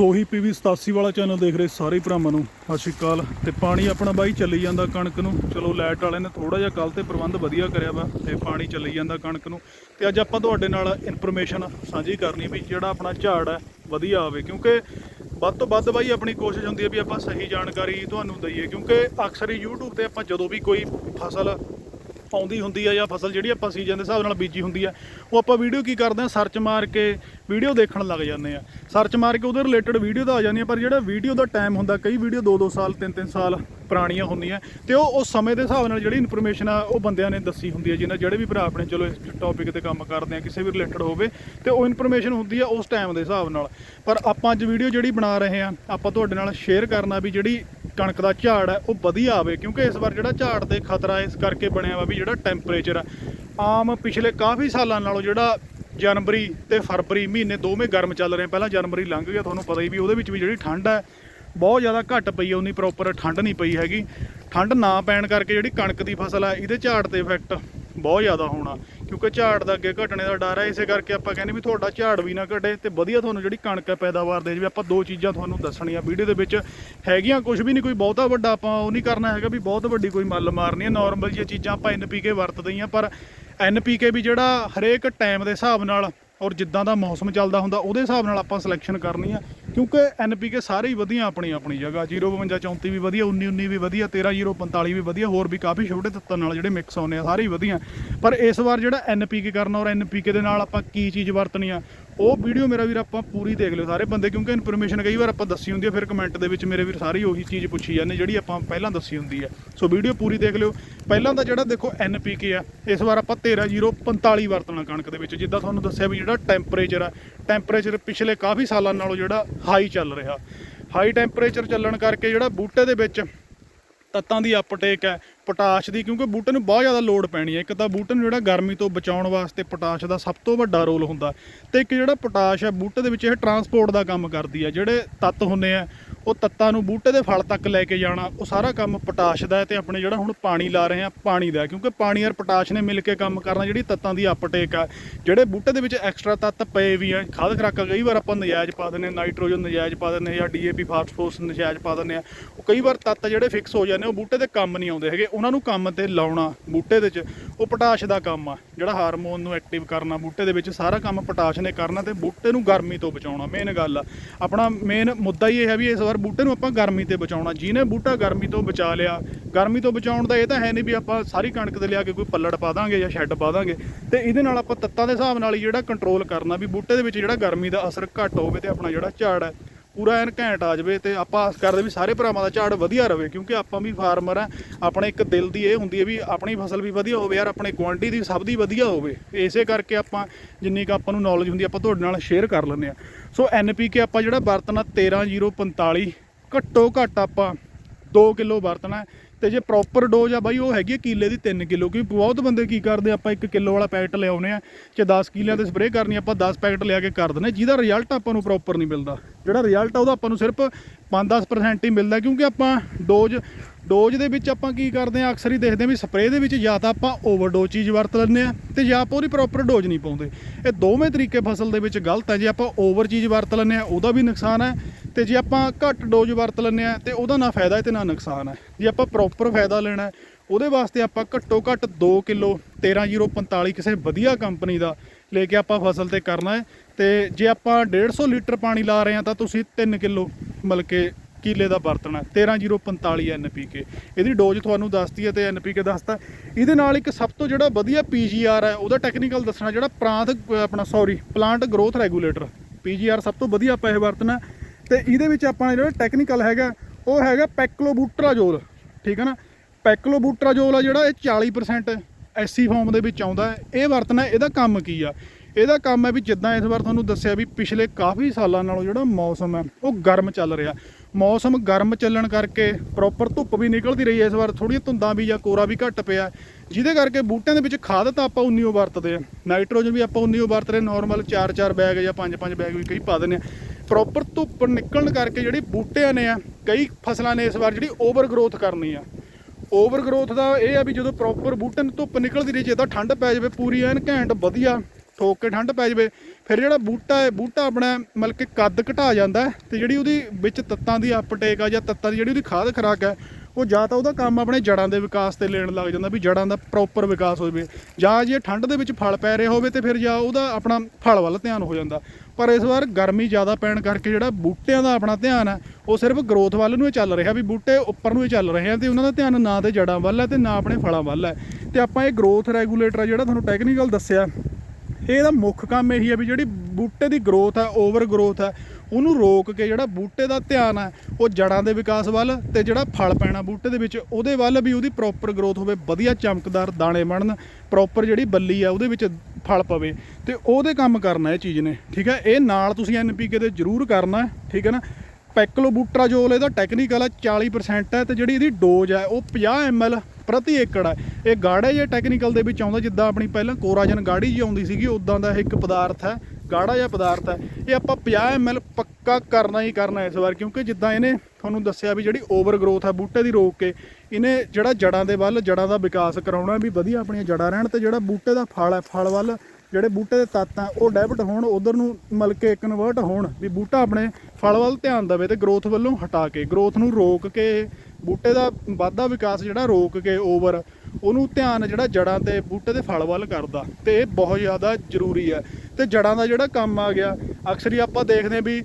ਸੋਹੀ PV 87 ਵਾਲਾ channel ਦੇਖ ਰਹੇ ਸਾਰੇ ਭਰਾਵਾਂ ਨੂੰ। ਸਤਿ ਸ਼੍ਰੀ ਅਕਾਲ। ਤੇ ਪਾਣੀ ਆਪਣਾ ਬਾਈ ਚੱਲੀ ਜਾਂਦਾ ਕਣਕ ਨੂੰ। ਚਲੋ ਲਾਈਟ ਵਾਲੇ ਨੇ ਥੋੜਾ ਜਿਹਾ ਕੱਲ ਤੇ ਪ੍ਰਬੰਧ ਵਧੀਆ ਕਰਿਆ ਵਾ ਤੇ ਪਾਣੀ ਚੱਲੀ ਜਾਂਦਾ ਕਣਕ ਨੂੰ। ਤੇ ਅੱਜ ਆਪਾਂ ਤੁਹਾਡੇ ਨਾਲ ਇਨਫੋਰਮੇਸ਼ਨ ਸਾਂਝੀ ਕਰਨੀ ਵੀ ਜਿਹੜਾ ਆਪਣਾ ਝਾੜ ਹੈ, ਵਧੀਆ ਆਵੇ। ਕਿਉਂਕਿ ਵੱਧ ਤੋਂ ਵੱਧ ਬਾਈ ਆਪਣੀ ਕੋਸ਼ਿਸ਼ ਹੁੰਦੀ ਹੈ ਵੀ ਆਪਾਂ ਸਹੀ ਜਾਣਕਾਰੀ ਤੁਹਾਨੂੰ ਦਈਏ। ਕਿਉਂਕਿ ਅਕਸਰ ਹੀ YouTube ਤੇ ਆਪਾਂ ਜਦੋਂ ਵੀ ਕੋਈ ਫਸਲ ਆਉਂਦੀ ਹੁੰਦੀ ਆ ਜਾਂ ਫਸਲ ਜਿਹੜੀ ਆਪਾਂ ਸੀਜ਼ਨ ਦੇ ਹਿਸਾਬ ਨਾਲ ਬੀਜੀ ਹੁੰਦੀ ਆ, ਉਹ ਆਪਾਂ ਵੀਡੀਓ ਕੀ ਕਰਦੇ ਆ ਸਰਚ ਮਾਰ ਕੇ ਵੀਡੀਓ ਦੇਖਣ ਲੱਗ ਜਾਂਦੇ ਆ। ਸਰਚ ਮਾਰ ਕੇ ਉਹਦੇ ਰਿਲੇਟਡ ਵੀਡੀਓ ਤਾਂ ਆ ਜਾਂਦੀਆਂ, ਪਰ ਜਿਹੜਾ ਵੀਡੀਓ ਦਾ ਟਾਈਮ ਹੁੰਦਾ, ਕਈ ਵੀਡੀਓ 2-2 ਸਾਲ 3-3 ਸਾਲ ਪੁਰਾਣੀਆਂ ਹੁੰਦੀਆਂ, ਤੇ ਉਹ ਉਸ ਸਮੇਂ ਦੇ ਹਿਸਾਬ ਨਾਲ ਜਿਹੜੀ ਇਨਫੋਰਮੇਸ਼ਨ ਆ, ਉਹ ਬੰਦਿਆਂ ਨੇ ਦੱਸੀ ਹੁੰਦੀ ਹੈ ਜਿਹਨਾਂ ਜਿਹੜੇ ਵੀ ਭਰਾ ਆਪਣੇ ਚਲੋ ਇਸ ਟੌਪਿਕ ਤੇ ਕੰਮ ਕਰਦੇ ਆ, ਕਿਸੇ ਵੀ ਰਿਲੇਟਡ ਹੋਵੇ, ਤੇ ਉਹ ਇਨਫੋਰਮੇਸ਼ਨ ਹੁੰਦੀ ਆ ਉਸ ਟਾਈਮ ਦੇ ਹਿਸਾਬ ਨਾਲ। ਪਰ ਆਪਾਂ ਅੱਜ ਵੀਡੀਓ ਜਿਹੜੀ ਬਣਾ ਰਹੇ ਆ, ਆਪਾਂ ਤੁਹਾਡੇ ਨਾਲ ਸ਼ੇਅਰ ਕਰਨਾ ਵੀ ਜਿਹੜੀ ਕਣਕ ਦਾ ਝਾੜ ਹੈ, ਉਹ ਵਧੀਆ ਆਵੇ, ਕਿਉਂਕਿ ਇਸ ਵਾਰ ਜਿਹੜਾ ਝਾੜ ਤੇ ਖਤਰਾ ਇਸ ਕਰਕੇ ਬਣਿਆ ਵਾ ਵੀ ਜਿਹੜਾ ਟੈਂਪਰੇਚਰ ਆ, ਆਮ ਪਿਛਲੇ ਕਾਫੀ ਸਾਲਾਂ ਨਾਲੋਂ ਜਿਹੜਾ ਜਨਵਰੀ ਤੇ ਫਰਵਰੀ ਮਹੀਨੇ ਦੋਵੇਂ ਗਰਮ ਚੱਲ ਰਹੇ ਪਹਿਲਾਂ ਜਨਵਰੀ ਲੰਘ ਗਿਆ, ਤੁਹਾਨੂੰ ਪਤਾ ਹੀ ਵੀ ਉਹਦੇ ਵਿੱਚ ਵੀ ਜਿਹੜੀ ਠੰਡ ਹੈ, ਬਹੁਤ ਜ਼ਿਆਦਾ ਘੱਟ ਪਈ ਹੈ ਉਨੀ ਪ੍ਰੋਪਰ ਠੰਡ ਨਹੀਂ ਪਈ ਹੈਗੀ, ਠੰਡ ਨਾ ਪੈਣ ਕਰਕੇ ਜਿਹੜੀ ਕਣਕ ਦੀ ਫਸਲ ਹੈ ਇਹਦੇ ਝਾੜ ਤੇ ਇਫੈਕਟ ਬਹੁਤ ਜ਼ਿਆਦਾ ਹੋਣਾ, ਕਿਉਂਕਿ ਝਾੜ ਦਾ ਅੱਗੇ ਘਟਣੇ ਦਾ ਡਰ ਹੈ ਇਸੇ ਕਰਕੇ ਆਪਾਂ ਕਹਿੰਦੇ ਵੀ ਤੁਹਾਡਾ ਝਾੜ ਵੀ ਨਾ ਘਟੇ ਤੇ ਵਧੀਆ ਤੁਹਾਨੂੰ ਜਿਹੜੀ ਕਣਕ ਹੈ ਪੈਦਾਵਾਰ ਦੇ ਜਿਵੇਂ ਆਪਾਂ ਦੋ ਚੀਜ਼ਾਂ ਤੁਹਾਨੂੰ ਦੱਸਣੀਆਂ। ਵੀਡੀਓ ਦੇ ਵਿੱਚ ਹੈਗੀਆਂ ਕੁਝ ਵੀ ਨਹੀਂ, ਕੋਈ ਬਹੁਤਾ ਵੱਡਾ ਆਪਾਂ ਉਹ ਨਹੀਂ ਕਰਨਾ ਹੈਗਾ ਵੀ ਬਹੁਤ ਵੱਡੀ ਕੋਈ ਮੱਲ ਮਾਰਨੀ ਹੈ। ਨਾਰਮਲ ਜਿਹੀਆਂ ਚੀਜ਼ਾਂ ਆਪਾਂ ਐਨਪੀਕੇ ਵਰਤਦੇ ਹਾਂ ਪਰ ਐਨਪੀਕੇ ਵੀ ਜਿਹੜਾ ਹਰੇਕ ਟਾਈਮ ਦੇ ਹਿਸਾਬ ਨਾਲ ਔਰ ਜਿੱਦਾਂ ਦਾ ਮੌਸਮ ਚੱਲਦਾ ਹੁੰਦਾ, ਉਹਦੇ ਹਿਸਾਬ ਨਾਲ ਆਪਾਂ ਸਿਲੈਕਸ਼ਨ ਕਰਨੀ ਆ। ਕਿਉਂਕਿ ਐਨਪੀਕੇ ਸਾਰੇ ਹੀ ਵਧੀਆ ਆਪਣੀ ਆਪਣੀ ਜਗ੍ਹਾ 052 34 ਵੀ ਵਧੀਆ 19 19 ਵੀ ਵਧੀਆ 13 045 ਵੀ ਵਧੀਆ, ਹੋਰ ਵੀ ਕਾਫੀ ਛੋਟੇ ਤੱਤਾਂ ਨਾਲ ਜਿਹੜੇ ਮਿਕਸ ਆਉਂਦੇ ਆ, ਸਾਰੇ ਹੀ ਵਧੀਆ। ਪਰ ਇਸ ਵਾਰ ਜਿਹੜਾ ਐਨਪੀਕੇ ਕਰਨ ਔਰ ਐਨਪੀਕੇ ਦੇ ਨਾਲ ਆਪਾਂ ਕੀ ਚੀਜ਼ ਵਰਤਣੀ ਆ ਉਹ ਵੀਡੀਓ ਮੇਰਾ ਵੀਰ ਆਪਾਂ ਪੂਰੀ ਦੇਖ ਲਿਓ ਸਾਰੇ ਬੰਦੇ, ਕਿਉਂਕਿ ਇਨਫੋਰਮੇਸ਼ਨ ਕਈ ਵਾਰ ਆਪਾਂ ਦੱਸੀ ਹੁੰਦੀ ਹੈ ਫਿਰ ਕਮੈਂਟ ਦੇ ਵਿੱਚ ਮੇਰੇ ਵੀਰ ਸਾਰੀ ਉਹੀ ਚੀਜ਼ ਪੁੱਛੀ ਜਾਂਦੇ, ਜਿਹੜੀ ਆਪਾਂ ਪਹਿਲਾਂ ਦੱਸੀ ਹੁੰਦੀ ਹੈ ਸੋ ਵੀਡੀਓ ਪੂਰੀ ਦੇਖ ਲਿਓ। ਪਹਿਲਾਂ ਤਾਂ ਜਿਹੜਾ ਦੇਖੋ ਐਨਪੀਕੇ ਆ, ਇਸ ਵਾਰ ਆਪਾਂ 13045 ਵਰਤਣਾ ਕਣਕ ਦੇ ਵਿੱਚ। ਜਿੱਦਾਂ ਤੁਹਾਨੂੰ ਦੱਸਿਆ ਵੀ ਜਿਹੜਾ ਟੈਂਪਰੇਚਰ ਆ ਟੈਂਪਰੇਚਰ ਪਿਛਲੇ ਕਾਫੀ ਸਾਲਾਂ ਨਾਲੋਂ ਜਿਹੜਾ ਹਾਈ ਚੱਲ ਰਿਹਾ। ਹਾਈ ਟੈਂਪਰੇਚਰ ਚੱਲਣ ਕਰਕੇ ਜਿਹੜਾ ਬੂਟੇ ਦੇ ਵਿੱਚ ਤੱਤਾਂ ਦੀ ਅਪਟੇਕ ਹੈ, ਪੋਟਾਸ਼ ਦੀ, ਕਿਉਂਕਿ ਬੂਟੇ ਨੂੰ ਬਹੁਤ ਜ਼ਿਆਦਾ ਲੋਡ ਪੈਣੀ ਹੈ। ਇੱਕ ਤਾਂ ਬੂਟੇ ਨੂੰ ਜਿਹੜਾ ਗਰਮੀ ਤੋਂ ਬਚਾਉਣ ਵਾਸਤੇ ਪੋਟਾਸ਼ ਦਾ ਸਭ ਤੋਂ ਵੱਡਾ ਰੋਲ ਹੁੰਦਾ। ਤੇ ਇੱਕ ਜਿਹੜਾ ਪੋਟਾਸ਼ ਹੈ, ਬੂਟੇ ਦੇ ਵਿੱਚ ਇਹ ਟਰਾਂਸਪੋਰਟ ਦਾ ਕੰਮ ਕਰਦੀ ਹੈ। ਜਿਹੜੇ ਤੱਤ ਹੁੰਦੇ ਆ ਉਹ ਤੱਤਾਂ ਨੂੰ ਬੂਟੇ ਦੇ ਫਲ ਤੱਕ ਲੈ ਕੇ ਜਾਣਾ ਉਹ ਸਾਰਾ ਕੰਮ ਪੋਟਾਸ਼ ਦਾ ਹੈ ਤੇ ਆਪਣੇ ਜਿਹੜਾ ਹੁਣ ਪਾਣੀ ਲਾ ਰਹੇ ਆ ਪਾਣੀ ਦਾ ਕਿਉਂਕਿ ਪਾਣੀ ਔਰ ਪੋਟਾਸ਼ ਨੇ ਮਿਲ ਕੇ ਕੰਮ ਕਰਨਾ ਜਿਹੜੀ ਤੱਤਾਂ ਦੀ ਅਪਟੇਕ ਆ। ਜਿਹੜੇ ਬੂਟੇ ਦੇ ਵਿੱਚ ਐਕਸਟਰਾ ਤੱਤ ਪਏ ਵੀ ਆ ਖਾਦ ਖਰਾਕਾਂ ਕਈ ਵਾਰ ਆਪਾਂ ਨਜਾਇਜ਼ ਪਾ ਦਿੰਦੇ ਹਾਂ ਨਾਈਟ੍ਰੋਜਨ ਨਜਾਇਜ਼ ਪਾ ਦਿੰਦੇ ਹਾਂ ਜਾਂ ਡੀਏਪੀ ਫਾਸਫੋਰਸ ਨਜਾਇਜ਼ ਪਾ ਦਿੰਦੇ ਆ ਉਹ ਕਈ ਵਾਰ ਤੱਤ ਜਿਹੜੇ ਫਿਕਸ ਹੋ ਜਾਂਦੇ ਆ, ਉਹ ਬੂਟੇ ਦੇ ਕੰਮ ਨਹੀਂ ਆਉਂਦੇ ਹੈਗੇ ਉਹਨਾਂ ਨੂੰ ਕੰਮ ਤੇ ਲਾਉਣਾ ਬੂਟੇ ਦੇ ਵਿੱਚ ਉਹ ਪੋਟਾਸ਼ ਦਾ ਕੰਮ ਆ, ਜਿਹੜਾ ਹਾਰਮੋਨ ਨੂੰ ਐਕਟਿਵ ਕਰਨਾ, ਬੂਟੇ ਦੇ ਵਿੱਚ ਸਾਰਾ ਕੰਮ ਪੋਟਾਸ਼ ਨੇ ਕਰਨਾ ਤੇ ਬੂਟੇ ਨੂੰ ਗਰਮੀ ਤੋਂ ਬਚਾਉਣਾ ਮੇਨ ਗੱਲ ਆ। ਆਪਣਾ ਮੇਨ ਮੁੱਦਾ ਹੀ ਇਹ ਹੈ ਵੀ ਇਸ ਵਾਰ ਬੂਟੇ ਨੂੰ ਆਪਾਂ ਗਰਮੀ ਤੇ ਬਚਾਉਣਾ, ਜਿਹਨੇ ਬੂਟਾ ਗਰਮੀ ਤੋਂ ਬਚਾ ਲਿਆ, ਗਰਮੀ ਤੋਂ ਬਚਾਉਣ ਦਾ ਇਹ ਤਾਂ ਹੈ ਨਹੀਂ ਵੀ ਆਪਾਂ ਸਾਰੀ ਕਣਕ ਤੇ ਲਿਆ ਕੇ ਕੋਈ ਪੱਲੜ ਪਾ ਦਾਂਗੇ ਜਾਂ ਸ਼ੈੱਡ ਪਾ ਦਾਂਗੇ, ਤੇ ਇਹਦੇ ਨਾਲ ਆਪਾਂ ਤੱਤਾਂ ਦੇ ਹਿਸਾਬ ਨਾਲ ਹੀ ਜਿਹੜਾ ਕੰਟਰੋਲ ਕਰਨਾ ਵੀ ਬੂਟੇ ਦੇ ਵਿੱਚ ਜਿਹੜਾ ਗਰਮੀ ਦਾ ਅਸਰ ਘੱਟ ਹੋਵੇ ਤੇ ਆਪਣਾ ਜਿਹੜਾ ਝਾੜ ਹੈ ਪੂਰਾ ਐਨ ਘੈਂਟ ਆ ਜਾਵੇ ਤੇ ਆਪਾਂ ਆਸ ਕਰਦੇ ਵੀ ਸਾਰੇ ਭਰਾਵਾਂ ਦਾ ਝਾੜ ਵਧੀਆ ਰਵੇ, ਕਿਉਂਕਿ ਆਪਾਂ ਵੀ ਫਾਰਮਰ ਆ, ਆਪਣੇ ਇੱਕ ਦਿਲ ਦੀ ਇਹ ਹੁੰਦੀ ਹੈ ਵੀ ਆਪਣੀ ਫਸਲ ਵੀ ਵਧੀਆ ਹੋਵੇ ਯਾਰ, ਆਪਣੇ ਕੁਆਂਟੀ ਦੀ ਸਭ ਦੀ ਵਧੀਆ ਹੋਵੇ। ਇਸੇ ਕਰਕੇ ਆਪਾਂ ਜਿੰਨੀ ਕੁ ਆਪਾਂ ਨੂੰ ਨੌਲੇਜ ਹੁੰਦੀ ਆਪਾਂ ਤੁਹਾਡੇ ਨਾਲ ਸ਼ੇਅਰ ਕਰ ਲੈਂਦੇ ਆ। ਸੋ ਐਨਪੀਕੇ ਆਪਾਂ ਜਿਹੜਾ ਵਰਤਣਾ 13045 ਘੱਟੋ ਘੱਟ ਆਪਾਂ 2 ਕਿਲੋ ਵਰਤਣਾ ਤੇ ਜੇ ਪ੍ਰੋਪਰ ਡੋਜ਼ ਆ ਬਾਈ, ਉਹ ਹੈਗੀ ਹੈ ਕਿੱਲੇ ਦੀ 3 ਕਿਲੋ, ਕਿਉਂਕਿ ਬਹੁਤ ਬੰਦੇ ਕੀ ਕਰਦੇ, ਆਪਾਂ 1 ਕਿਲੋ ਵਾਲਾ ਪੈਕਟ ਲਿਆਉਨੇ ਆ, ਜੇ 10 ਕਿਲਿਆਂ ਤੇ ਸਪਰੇਅ ਕਰਨੀ, ਆਪਾਂ 10 ਪੈਕਟ ਲਿਆ ਕੇ ਕਰ ਦਿੰਦੇ ਜਿਹਦਾ ਰਿਜ਼ਲਟ ਆਪਾਂ ਨੂੰ ਪ੍ਰੋਪਰ ਨਹੀਂ ਮਿਲਦਾ। ਜਿਹੜਾ ਰਿਜ਼ਲਟ ਆ, ਉਹਦਾ ਆਪਾਂ ਨੂੰ ਸਿਰਫ 5-10% ਹੀ ਮਿਲਦਾ, ਕਿਉਂਕਿ ਆਪਾਂ ਡੋਜ਼ ਡੋਜ਼ ਦੇ ਵਿੱਚ ਆਪਾਂ ਕੀ ਕਰਦੇ ਆ, ਅਕਸਰ ਹੀ ਦੇਖਦੇ ਆ ਵੀ ਸਪਰੇਅ ਦੇ ਵਿੱਚ ਜਾਂ ਤਾਂ ਆਪਾਂ ਓਵਰਡੋਜ਼ ਚੀਜ਼ ਵਰਤ ਲੈਂਦੇ ਆ, ਤੇ ਜਾਂ ਆਪਾਂ ਉਹਦੀ ਪ੍ਰੋਪਰ ਡੋਜ਼ ਨਹੀਂ ਪਾਉਂਦੇ। ਇਹ ਦੋਵੇਂ ਤਰੀਕੇ ਫਸਲ ਦੇ ਵਿੱਚ ਗਲਤ ਹੈ ਜੇ ਆਪਾਂ ਓਵਰ ਚੀਜ਼ ਵਰਤ ਲੈਂਦੇ ਆ, ਉਹਦਾ ਵੀ ਨੁਕਸਾਨ ਹੈ ਤੇ ਜੇ ਆਪਾਂ ਘੱਟ ਡੋਜ਼ ਵਰਤ ਲੈਂਦੇ ਆ ਤੇ ਉਹਦਾ ਨਾ ਫਾਇਦਾ ਹੈ ਤੇ ਨਾ ਨੁਕਸਾਨ ਹੈ। ਜੇ ਆਪਾਂ ਪ੍ਰੋਪਰ ਫਾਇਦਾ ਲੈਣਾ ਹੈ, ਉਹਦੇ ਵਾਸਤੇ ਆਪਾਂ ਘੱਟੋ ਘੱਟ 2 ਕਿਲੋ 13045 ਕਿਸੇ ਵਧੀਆ ਕੰਪਨੀ ਦਾ ਲੈ ਕੇ ਆਪਾਂ ਫਸਲ ਤੇ ਕਰਨਾ ਹੈ। ਤੇ ਜੇ ਆਪਾਂ 150 ਲੀਟਰ ਪਾਣੀ ਲਾ ਰਹੇ ਆ ਤਾਂ ਤੁਸੀਂ 3 ਕਿਲੋ ਮਤਲਬ ਕਿ ਕਿੱਲੇ ਦਾ ਵਰਤਣਾ 13045 ਐਨਪੀਕੇ ਇਹਦੀ ਡੋਜ਼ ਤੁਹਾਨੂੰ ਦੱਸਤੀ ਹੈ ਤੇ ਐਨਪੀਕੇ ਦੱਸਤਾ ਇਹਦੇ ਨਾਲ ਇੱਕ ਸਭ ਤੋਂ ਜਿਹੜਾ ਵਧੀਆ ਪੀਜੀਆਰ ਹੈ ਉਹਦਾ ਟੈਕਨੀਕਲ ਦੱਸਣਾ ਜਿਹੜਾ ਪ੍ਰਾਂਤ ਆਪਣਾ sorry plant growth regulator PGR ਸਭ ਤੋਂ ਵਧੀਆ ਆਪਾਂ ਇਹ ਵਰਤਣਾ ਤੇ ਇਹਦੇ ਵਿੱਚ ਆਪਾਂ ਜਿਹੜਾ ਟੈਕਨੀਕਲ ਹੈਗਾ, ਉਹ ਹੈਗਾ ਪੈਕਲੋਬੂਟਰਾਜੋਲ, ਠੀਕ ਹੈ ਨਾ? ਪੈਕਲੋਬੂਟਰਾਜੋਲ ਆ ਜਿਹੜਾ, ਇਹ 40% ਐਸੀ ਫਾਰਮ ਦੇ ਵਿੱਚ ਆਉਂਦਾ ਇਹ ਵਰਤਣਾ, ਇਹਦਾ ਕੰਮ ਕੀ ਆ? ਇਹਦਾ ਕੰਮ ਹੈ ਵੀ ਜਿੱਦਾਂ ਇਸ ਵਾਰ ਤੁਹਾਨੂੰ ਦੱਸਿਆ ਵੀ ਪਿਛਲੇ ਕਾਫੀ ਸਾਲਾਂ ਨਾਲੋਂ ਜਿਹੜਾ ਮੌਸਮ ਹੈ, ਉਹ ਗਰਮ ਚੱਲ ਰਿਹਾ। ਮੌਸਮ ਗਰਮ ਚੱਲਣ ਕਰਕੇ ਪ੍ਰੋਪਰ ਧੁੱਪ ਵੀ ਨਿਕਲਦੀ ਰਹੀ ਹੈ ਇਸ ਵਾਰ। ਥੋੜੀਆਂ ਧੁੰਦਾਂ ਵੀ ਜਾਂ ਕੋਰਾ ਵੀ ਘੱਟ ਪਿਆ। ਜਿਹਦੇ ਕਰਕੇ ਬੂਟਿਆਂ ਦੇ ਵਿੱਚ ਖਾਦ ਤਾਂ ਆਪਾਂ ਉਨੀ ਉਹ ਵਰਤਦੇ ਆ ਨਾਈਟ੍ਰੋਜਨ ਵੀ ਆਪਾਂ ਉਨੀ ਉਹ ਵਰਤ ਰਹੇ ਨਾਰਮਲ 4-4 ਬੈਗ ਜਾਂ 5-5 ਬੈਗ ਵੀ ਕਈ ਪਾ ਦਿੰਦੇ ਆ ਪ੍ਰੋਪਰ ਧੁੱਪ ਨਿਕਲਣ ਕਰਕੇ ਜਿਹੜੀ ਬੂਟਿਆਂ ਨੇ ਆ, ਕਈ ਫਸਲਾਂ ਨੇ ਇਸ ਵਾਰ ਜਿਹੜੀ ਓਵਰ ਗਰੋਥ ਕਰਨੀ ਆ। ਓਵਰ ਗਰੋਥ ਦਾ ਇਹ ਆ ਵੀ ਜਦੋਂ ਪ੍ਰੋਪਰ ਬੂਟੇ ਨੂੰ ਧੁੱਪ ਨਿਕਲਦੀ ਰਹੀ ਜੇ ਤਾਂ ਠੰਡ ਪੈ ਜਾਵੇ, ਪੂਰੀ ਐਨ ਘੈਂਟ ਵਧੀਆ ਠੋਕ ਕੇ ਠੰਡ ਪੈ ਜਾਵੇ, ਫਿਰ ਜਿਹੜਾ ਬੂਟਾ ਹੈ, ਬੂਟਾ ਆਪਣਾ ਮਤਲਬ ਕਿ ਕੱਦ ਘਟਾ ਜਾਂਦਾ ਹੈ ਤੇ ਜਿਹੜੀ ਉਹਦੀ ਵਿੱਚ ਤੱਤਾਂ ਦੀ ਅਪਟੇਕ ਆ ਜਾਂ ਤੱਤਾਂ ਦੀ ਜਿਹੜੀ ਉਹਦੀ ਖਾਦ ਖੁਰਾਕ ਹੈ, ਉਹ ਜਾਂ ਤਾਂ ਉਹਦਾ ਕੰਮ ਆਪਣੇ ਜੜਾਂ ਦੇ ਵਿਕਾਸ ਤੇ ਲੈਣ ਲੱਗ ਜਾਂਦਾ ਵੀ ਜੜਾਂ ਦਾ ਪ੍ਰੋਪਰ ਵਿਕਾਸ ਹੋ ਜਾਵੇ, ਜਾਂ ਜੇ ਠੰਡ ਦੇ ਵਿੱਚ ਫਲ ਪੈ ਰਿਹਾ ਹੋਵੇ ਤੇ ਫਿਰ ਜਾਂ ਉਹਦਾ ਆਪਣਾ ਫਲ ਵੱਲ ਧਿਆਨ ਹੋ ਜਾਂਦਾ। ਪਰ ਇਸ ਵਾਰ ਗਰਮੀ ਜ਼ਿਆਦਾ ਪੈਣ ਕਰਕੇ ਜਿਹੜਾ ਬੂਟਿਆਂ ਦਾ ਆਪਣਾ ਧਿਆਨ ਹੈ ਉਹ ਸਿਰਫ ਗਰੋਥ ਵੱਲ ਨੂੰ ਹੀ ਚੱਲ ਰਿਹਾ ਵੀ ਬੂਟੇ ਉੱਪਰ ਨੂੰ ਹੀ ਚੱਲ ਰਹੇ ਆ ਤੇ ਉਹਨਾਂ ਦਾ ਧਿਆਨ ਨਾ ਤੇ ਜੜਾਂ ਵੱਲ ਹੈ ਤੇ ਨਾ ਆਪਣੇ ਫਲਾਂ ਵੱਲ ਹੈ ਤੇ ਆਪਾਂ ਇਹ ਗਰੋਥ ਰੈਗੂਲੇਟਰ ਆ ਜਿਹੜਾ ਤੁਹਾਨੂੰ ਟੈਕਨੀਕਲ ਦੱਸਿਆ, ਇਹਦਾ ਮੁੱਖ ਕੰਮ ਇਹੀ ਹੈ ਵੀ ਜਿਹੜੀ ਬੂਟੇ ਦੀ ਗਰੋਥ ਹੈ ਓਵਰ ਗਰੋਥ ਹੈ ਉਹਨੂੰ ਰੋਕ ਕੇ ਜਿਹੜਾ ਬੂਟੇ ਦਾ ਧਿਆਨ ਹੈ ਉਹ ਜੜਾਂ ਦੇ ਵਿਕਾਸ ਵੱਲ ਤੇ ਜਿਹੜਾ ਫਲ ਪੈਣਾ ਬੂਟੇ ਦੇ ਵਿੱਚ, ਉਹਦੇ ਵੱਲ ਵੀ ਉਹਦੀ ਪ੍ਰੋਪਰ ਗਰੋਥ ਹੋਵੇ, ਵਧੀਆ ਚਮਕਦਾਰ ਦਾਣੇ ਬਣਨ ਪ੍ਰੋਪਰ ਜਿਹੜੀ ਬੱਲੀ ਆ ਉਹਦੇ ਵਿੱਚ ਫਲ ਪਵੇ ਤੇ ਉਹਦੇ ਕੰਮ ਕਰਨਾ ਇਹ ਚੀਜ਼ ਨੇ, ਠੀਕ ਹੈ? ਇਹ ਨਾਲ ਤੁਸੀਂ ਐਨਪੀਕੇ ਦੇ ਜ਼ਰੂਰ ਕਰਨਾ, ਠੀਕ ਹੈ ਨਾ? ਪੈਕਲੋਬੂਟਰਾਜੋਲ ਇਹਦਾ ਟੈਕਨੀਕਲ ਹੈ 40% ਹੈ ਤੇ ਜਿਹੜੀ ਇਹਦੀ ਡੋਜ਼ ਹੈ, ਉਹ 50 ml ਪ੍ਰਤੀ ਏਕੜ ਹੈ ਇਹ ਗਾੜਾ ਜਿਹਾ ਟੈਕਨੀਕਲ ਦੇ ਵਿੱਚ ਆਉਂਦਾ, ਜਿੱਦਾਂ ਆਪਣੀ ਪਹਿਲਾਂ ਕੋਰਾਜਨ ਗਾੜੀ ਜੀ ਆਉਂਦੀ ਸੀਗੀ ਉਦਾਂ ਦਾ ਇੱਕ ਪਦਾਰਥ ਹੈ। ਗਾੜਾ ਜਿਹਾ ਪਦਾਰਥ ਹੈ, ਇਹ ਆਪਾਂ 50 ml ਪੱਕਾ ਕਰਨਾ ਹੀ ਕਰਨਾ ਇਸ ਵਾਰ, ਕਿਉਂਕਿ ਜਿੱਦਾਂ ਇਹਨੇ ਤੁਹਾਨੂੰ ਦੱਸਿਆ ਵੀ ਜਿਹੜੀ ਓਵਰ ਗਰੋਥ ਹੈ, ਬੂਟੇ ਦੀ ਰੋਕ ਕੇ ਇਹਨੇ ਜਿਹੜਾ ਜੜਾਂ ਦੇ ਵੱਲ, ਜੜਾਂ ਦਾ ਵਿਕਾਸ ਕਰਾਉਣਾ ਵੀ ਵਧੀਆ ਆਪਣੀਆਂ ਜੜਾਂ ਰਹਿਣ ਤੇ ਜਿਹੜਾ ਬੂਟੇ ਦਾ ਫਲ ਹੈ, ਫਲ ਵੱਲ ਜਿਹੜੇ ਬੂਟੇ ਦੇ ਤੱਤ ਆ ਉਹ ਡੈਬਟ ਹੋਣ, ਉਧਰ ਨੂੰ ਮਤਲਬ ਕਿ ਕਨਵਰਟ ਹੋਣ, ਵੀ ਬੂਟਾ ਆਪਣੇ ਫਲ ਵੱਲ ਧਿਆਨ ਦੇਵੇ ਤੇ ਗਰੋਥ ਵੱਲੋਂ ਹਟਾ ਕੇ ਗਰੋਥ ਨੂੰ ਰੋਕ ਕੇ, ਬੂਟੇ ਦਾ ਵਾਧਾ ਵਿਕਾਸ ਜਿਹੜਾ ਰੋਕ ਕੇ ਓਵਰ ਉਹਨੂੰ ਧਿਆਨ ਜਿਹੜਾ ਜੜਾਂ ਤੇ ਬੂਟੇ ਦੇ ਫਲ ਵੱਲ ਕਰਦਾ, ਤੇ ਇਹ ਬਹੁਤ ਜ਼ਿਆਦਾ ਜ਼ਰੂਰੀ ਹੈ। ਤੇ ਜੜਾਂ ਦਾ ਜਿਹੜਾ ਕੰਮ ਆ ਗਿਆ, ਅਕਸਰ ਹੀ ਆਪਾਂ ਦੇਖਦੇ ਹਾਂ ਵੀ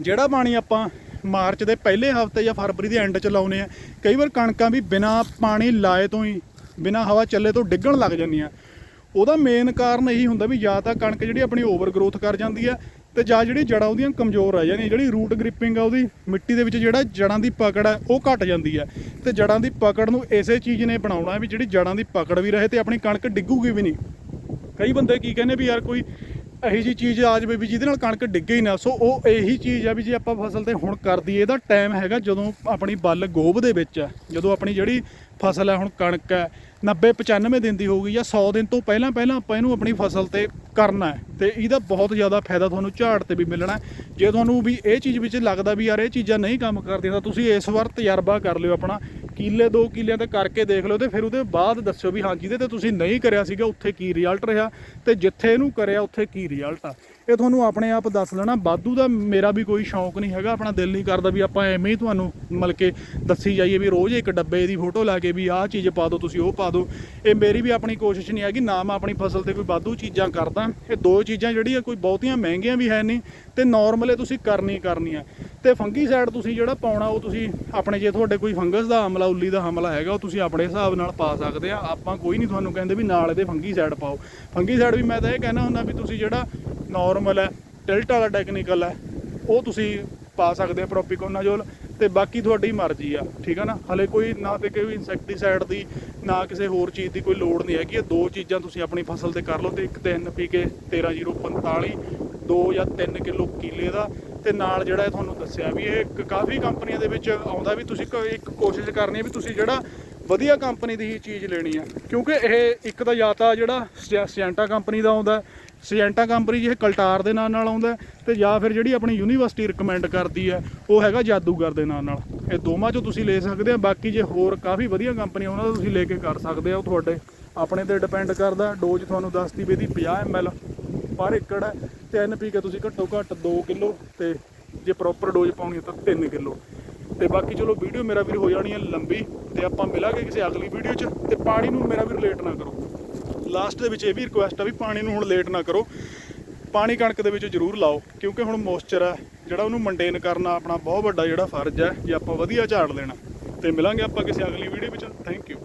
ਜਿਹੜਾ ਪਾਣੀ ਆਪਾਂ ਮਾਰਚ ਦੇ ਪਹਿਲੇ ਹਫ਼ਤੇ ਜਾਂ ਫਰਵਰੀ ਦੇ ਐਂਡ 'ਚ ਲਾਉਨੇ ਆ ਕਈ ਵਾਰ ਕਣਕਾਂ ਵੀ ਬਿਨਾ ਪਾਣੀ ਲਾਏ ਤੋਂ ਹੀ, ਬਿਨਾ ਹਵਾ ਚੱਲੇ ਤੋਂ ਡਿੱਗਣ ਲੱਗ ਜਾਂਦੀਆਂ। ਉਹਦਾ ਮੇਨ ਕਾਰਨ ਇਹੀ ਹੁੰਦਾ ਵੀ ਜਾਂ ਤਾਂ ਕਣਕ ਜਿਹੜੀ ਆਪਣੀ ਓਵਰ ਗਰੋਥ ਕਰ ਜਾਂਦੀ ਹੈ ਤੇ ਜਾਂ ਜਿਹੜੀ ਜੜਾਂ ਉਹਦੀਆਂ ਕਮਜ਼ੋਰ ਰਹਿ ਜਾਂਦੀਆਂ, ਜਿਹੜੀ ਰੂਟ ਗ੍ਰਿਪਿੰਗ ਆ ਉਹਦੀ ਮਿੱਟੀ ਦੇ ਵਿੱਚ ਜਿਹੜਾ ਜੜਾਂ ਦੀ ਪਕੜ ਹੈ, ਉਹ ਘਟ ਜਾਂਦੀ ਹੈ। ਤੇ ਜੜਾਂ ਦੀ ਪਕੜ ਨੂੰ ਇਸੇ ਚੀਜ਼ ਨੇ ਬਣਾਉਣਾ ਵੀ ਜਿਹੜੀ ਜੜਾਂ ਦੀ ਪਕੜ ਵੀ ਰਹੇ ਤੇ ਆਪਣੀ ਕਣਕ ਡਿੱਗੂਗੀ ਵੀ ਨਹੀਂ। ਕਈ ਬੰਦੇ ਕੀ ਕਹਿੰਦੇ ਵੀ ਯਾਰ ਕੋਈ ਇਹੀ ਜੀ ਚੀਜ਼ ਆ ਜਾਵੇ ਵੀ ਜਿਹਦੇ ਨਾਲ ਕਣਕ ਡਿੱਗੇ ਹੀ ਨਾ, ਸੋ ਉਹ ਇਹੀ ਚੀਜ਼ ਆ ਵੀ ਜੇ ਆਪਾਂ ਫਸਲ ਤੇ ਹੁਣ ਕਰ ਦਈਏ, ਇਹਦਾ ਟਾਈਮ ਹੈਗਾ ਜਦੋਂ ਆਪਣੀ ਬੱਲ ਗੋਭ ਦੇ ਵਿੱਚ ਹੈ। ਜਦੋਂ ਆਪਣੀ ਜਿਹੜੀ ਫਸਲ ਹੈ, ਹੁਣ ਕਣਕ ਹੈ 90 95 ਦਿਨ ਦੀ ਹੋਊਗੀ ਜਾਂ 100 ਦਿਨ ਤੋਂ ਪਹਿਲਾਂ ਪਹਿਲਾਂ ਆਪਾਂ ਇਹਨੂੰ ਆਪਣੀ ਫਸਲ ਤੇ ਕਰਨਾ ਹੈ। ਤੇ ਇਹਦਾ ਬਹੁਤ ਜ਼ਿਆਦਾ ਫਾਇਦਾ ਤੁਹਾਨੂੰ ਝਾੜ ਤੇ ਵੀ ਮਿਲਣਾ ਜੇ ਤੁਹਾਨੂੰ ਵੀ ਇਹ ਚੀਜ਼ ਵਿੱਚ ਲੱਗਦਾ ਵੀ ਯਾਰ ਇਹ ਚੀਜ਼ਾਂ ਨਹੀਂ ਕੰਮ ਕਰਦੀਆਂ, ਤਾਂ ਤੁਸੀਂ ਇਸ ਵਾਰ ਤਜਰਬਾ ਕਰ ਲਿਓ ਆਪਣਾ ਕਿੱਲੇ, ਦੋ ਕਿੱਲਿਆਂ ਤੇ ਕਰਕੇ ਦੇਖ ਲਓ ਤੇ ਫਿਰ ਉਹਦੇ ਬਾਅਦ ਦੱਸਿਓ ਵੀ ਹਾਂ, ਜਿਹਦੇ ਤੇ ਤੁਸੀਂ ਨਹੀਂ ਕਰਿਆ ਸੀਗਾ, ਉੱਥੇ ਕੀ ਰਿਜ਼ਲਟ ਰਿਹਾ ਤੇ ਜਿੱਥੇ ਇਹਨੂੰ ਕਰਿਆ, ਉੱਥੇ ਕੀ ਰਿਜ਼ਲਟ ਆ। ਇਹ ਤੁਹਾਨੂੰ ਆਪਣੇ ਆਪ ਦੱਸ ਲੈਣਾ, ਬਾਦੂ ਦਾ ਮੇਰਾ ਵੀ ਕੋਈ ਸ਼ੌਂਕ ਨਹੀਂ ਹੈਗਾ, ਆਪਣਾ ਦਿਲ ਨਹੀਂ ਕਰਦਾ ਵੀ ਆਪਾਂ ਐਵੇਂ ਹੀ ਤੁਹਾਨੂੰ ਮਤਲਬ ਕਿ ਦੱਸੀ ਜਾਈਏ ਵੀ ਰੋਜ਼ ਇੱਕ ਡੱਬੇ ਦੀ ਫੋਟੋ ਲਾ ਕੇ ਵੀ ਆਹ ਚੀਜ਼ ਪਾ ਦਿਓ, ਤੁਸੀਂ ਉਹ ਪਾ ਦਿਓ। ਇਹ ਮੇਰੀ ਵੀ ਆਪਣੀ ਕੋਸ਼ਿਸ਼ ਨਹੀਂ ਹੈਗੀ, ਨਾ ਮੈਂ ਆਪਣੀ ਫਸਲ ਤੇ ਕੋਈ ਬਾਦੂ ਚੀਜ਼ਾਂ ਕਰਦਾ। ਇਹ ਦੋ ਚੀਜ਼ਾਂ ਜਿਹੜੀਆਂ ਕੋਈ ਬਹੁਤੀਆਂ ਮਹਿੰਗੀਆਂ ਵੀ ਹੈ ਨਹੀਂ ਤੇ ਨਾਰਮਲ ਤੁਸੀਂ ਕਰਨੀ ਕਰਨੀ ਆ। ਤੇ ਫੰਗੀ ਸਾਈਡ ਤੁਸੀਂ ਜਿਹੜਾ ਪਾਉਣਾ, ਉਹ ਤੁਸੀਂ ਆਪਣੇ ਜੇ ਤੁਹਾਡੇ ਕੋਈ ਫੰਗਸ ਦਾ ਹਮਲਾ, ਉੱਲੀ ਦਾ ਹਮਲਾ ਹੈਗਾ, ਉਹ ਤੁਸੀਂ ਆਪਣੇ ਹਿਸਾਬ ਨਾਲ ਪਾ ਸਕਦੇ ਆ। ਆਪਾਂ ਕੋਈ ਨਹੀਂ ਤੁਹਾਨੂੰ ਕਹਿੰਦੇ ਵੀ ਨਾਲ ਇਹਦੇ ਫੰਗੀ ਸਾਈਡ ਪਾਓ। ਫੰਗੀ ਸਾਈਡ ਵੀ ਮੈਂ ਤਾਂ ਇਹ ਕਹਿਣਾ ਹੁੰਦਾ ਵੀ ਤੁਸੀਂ ਜਿਹੜਾ ਨਾਰਮਲ ਹੈ ਟਿਲਟ ਵਾਲਾ ਟੈਕਨੀਕਲ ਹੈ, ਉਹ ਤੁਸੀਂ ਪਾ ਸਕਦੇ ਆ ਪ੍ਰੋਪੀਕੋਨਾਜੋਲ ਤੇ ਬਾਕੀ ਤੁਹਾਡੀ ਮਰਜ਼ੀ ਆ, ਠੀਕ ਆ ਨਾ? ਹਲੇ ਕੋਈ ਨਾ ਤੇ ਕੋਈ ਇਨਸੈਕਟੀਸਾਈਡ ਦੀ, ਨਾ ਕਿਸੇ ਹੋਰ ਚੀਜ਼ ਦੀ ਕੋਈ ਲੋੜ ਨਹੀਂ ਹੈਗੀ, ਇਹ ਦੋ ਚੀਜ਼ਾਂ ਤੁਸੀਂ ਆਪਣੀ ਫਸਲ ਤੇ ਕਰ ਲਓ ਤੇ ਇੱਕ ਤੇ NPK 13045 ਦੋ ਜਾਂ 3 ਕਿਲੋ ਕੀਲੇ ਦਾ, ਤੇ ਨਾਲ ਜਿਹੜਾ ਇਹ ਤੁਹਾਨੂੰ ਦੱਸਿਆ ਵੀ ਇਹ ਇੱਕ ਕਾਫੀ ਕੰਪਨੀਆਂ ਦੇ ਵਿੱਚ ਆਉਂਦਾ ਵੀ ਤੁਸੀਂ ਕ- ਇੱਕ ਕੋਸ਼ਿਸ਼ ਕਰਨੀ ਹੈ ਵੀ ਤੁਸੀਂ ਜਿਹੜਾ ਵਧੀਆ ਕੰਪਨੀ ਦੀ ਹੀ ਚੀਜ਼ ਲੈਣੀ ਆ ਕਿਉਂਕਿ ਇਹ ਇੱਕ ਤਾਂ ਜਾਂ ਤਾਂ ਜਿਹੜਾ ਸਿਐਂਟਾ ਕੰਪਨੀ ਦਾ ਆਉਂਦਾ ਸਿਐਂਟਾ ਕੰਪਨੀ ਜਿਹੇ ਕਲਟਾਰ ਦੇ ਨਾਂ ਨਾਲ ਆਉਂਦਾ ਤੇ ਜਾਂ ਫਿਰ ਜਿਹੜੀ ਆਪਣੀ ਯੂਨੀਵਰਸਿਟੀ ਰეკਮੈਂਡ ਕਰਦੀ ਹੈ, ਉਹ ਹੈਗਾ ਜਾਦੂਗਰ ਦੇ ਨਾਂ ਨਾਲ। ਇਹ ਦੋਵਾਂ ਚੋਂ ਤੁਸੀਂ ਲੈ ਸਕਦੇ ਆ ਬਾਕੀ ਜੇ ਹੋਰ ਕਾਫੀ ਵਧੀਆ ਕੰਪਨੀ ਉਹਨਾਂ ਦਾ ਤੁਸੀਂ ਲੈ ਕੇ ਕਰ ਸਕਦੇ ਆ ਉਹ ਤੁਹਾਡੇ। ਆਪਣੇ ਤੇ ਡਿਪੈਂਡ ਕਰਦਾ ਡੋਜ਼ ਤੁਹਾਨੂੰ ਦੱਸਦੀ ਵੀ ਇਹਦੀ 50 ml ਪਰ ਏਕੜ ਹੈ। ਤੇ ਐਨਪੀਕੇ ਤੁਸੀਂ ਘੱਟੋ ਘੱਟ 2 ਕਿਲੋ ਤੇ ਜੇ ਪ੍ਰੋਪਰ ਡੋਜ਼ ਪਾਉਣੀ ਹੈ ਤਾਂ 3 ਕਿਲੋ। ਤੇ ਬਾਕੀ ਚਲੋ ਵੀਡੀਓ ਮੇਰਾ ਵੀਰ ਹੋ ਜਾਣੀ ਹੈ ਲੰਬੀ ਤੇ ਆਪਾਂ ਮਿਲਾਂਗੇ ਕਿਸੇ ਅਗਲੀ ਵੀਡੀਓ 'ਚ ਤੇ ਪਾਣੀ ਨੂੰ ਮੇਰਾ ਵੀਰ ਲੇਟ ਨਾ ਕਰੋ। ਲਾਸਟ ਦੇ ਵਿੱਚ ਇਹ ਵੀ ਰਿਕੁਐਸਟ ਆ ਵੀ ਪਾਣੀ ਨੂੰ ਹੁਣ ਲੇਟ ਨਾ ਕਰੋ। ਪਾਣੀ ਕਣਕ ਦੇ ਵਿੱਚ ਜ਼ਰੂਰ ਲਾਓ, ਕਿਉਂਕਿ ਹੁਣ ਮੋਇਸਚਰ ਹੈ ਜਿਹੜਾ ਉਹਨੂੰ ਮੇਨਟੇਨ ਕਰਨਾ ਆਪਣਾ ਬਹੁਤ ਵੱਡਾ ਜਿਹੜਾ ਫਰਜ਼ ਹੈ ਜੇ ਆਪਾਂ ਵਧੀਆ ਝਾੜ ਲੈਣਾ। ਤੇ ਮਿਲਾਂਗੇ ਆਪਾਂ ਕਿਸੇ ਅਗਲੀ ਵੀਡੀਓ ਵਿੱਚ। Thank you